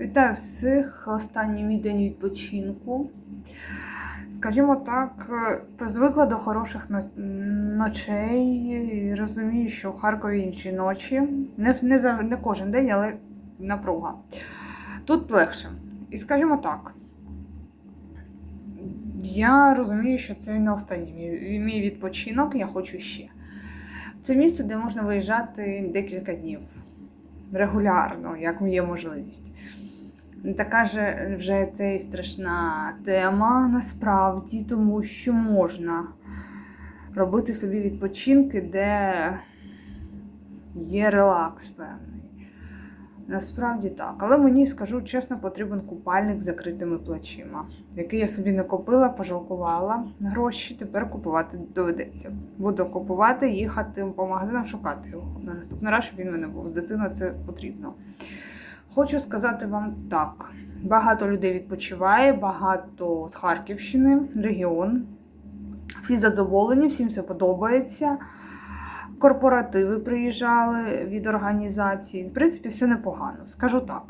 Вітаю всіх! Останній мій день відпочинку. Скажімо так, звикла до хороших ночей. Розумію, що в Харкові інші ночі. Не, не, не кожен день, але напруга. Тут легше. І скажімо так. Я розумію, що це не останній мій відпочинок, я хочу ще. Це місце, де можна виїжджати декілька днів регулярно, як є можливість. Така же вже це і страшна тема насправді, тому що можна робити собі відпочинки, де є релакс певний. Насправді так. Але мені скажу чесно, потрібен купальник з закритими плечима, який я собі не купила, пожалкувала гроші. Тепер купувати доведеться. Буду купувати, їхати по магазинам, шукати його. На наступний раз, щоб він мене був. З дитиною це потрібно. Хочу сказати вам так: багато людей відпочиває, багато з Харківщини, регіон. Всі задоволені, всім це подобається. Корпоративи приїжджали від організації. В принципі, все непогано. Скажу так: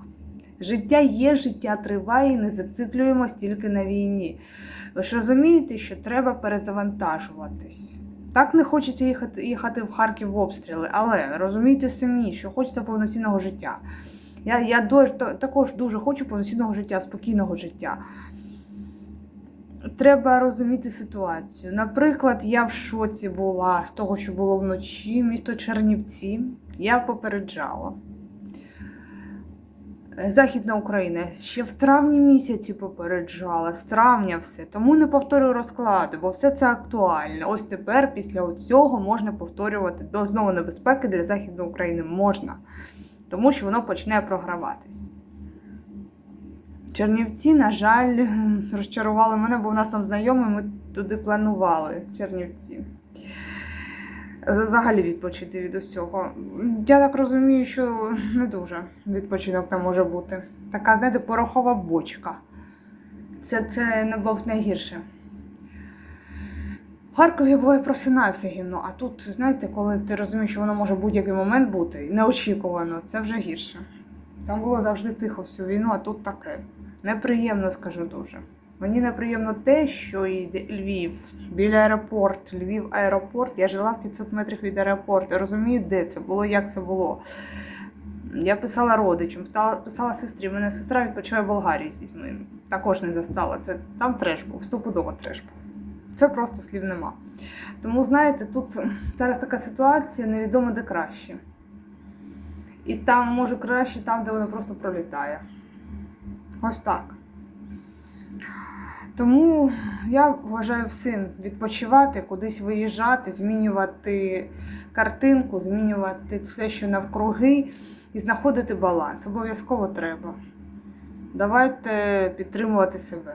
життя є, життя триває, і не зациклюємось тільки на війні. Ви ж розумієте, що треба перезавантажуватись. Так не хочеться їхати, їхати в Харків в обстріли, але розумійте самі, що хочеться повноцінного життя. Я, я та- також дуже хочу повноцінного життя, спокійного життя. Треба розуміти ситуацію. Наприклад, я в шоці була з того, що було вночі, місто Чернівці. Я попереджала. Західна Україна ще в травні місяці попереджала, з травня все. Тому не повторюю розклади, бо все це актуально. Ось тепер, після цього, можна повторювати до знову небезпеки для Західної України можна, тому що воно почне програватись. Чернівці, на жаль, розчарували мене, бо у нас там знайомі, ми туди планували Чернівці. Взагалі відпочити від усього. Я так розумію, що не дуже відпочинок там може бути. Така, знаєте, порохова бочка. Це, це набагато найгірше. Харкові буває просинає все гімно, а тут, знаєте, коли ти розумієш, що воно може будь-який момент бути, неочікувано, це вже гірше. Там було завжди тихо всю війну, а тут таке. Неприємно, скажу дуже. Мені неприємно те, що і Львів, біля аеропорт, Львів аеропорт. Я жила в 500 метрів від аеропорту. Розумію, де це було, як це було. Я писала родичам, писала сестрі. Мене сестра відпочиває в Болгарії з дітьми. Також не застала. Це там треш був, стопудово треш був. Це просто слів нема. Тому, знаєте, тут зараз така ситуація, невідомо де краще. І там може краще, там, де воно просто пролітає. Ось так. Тому я вважаю всім відпочивати, кудись виїжджати, змінювати картинку, змінювати все, що навкруги, і знаходити баланс. Обов'язково треба. Давайте підтримувати себе.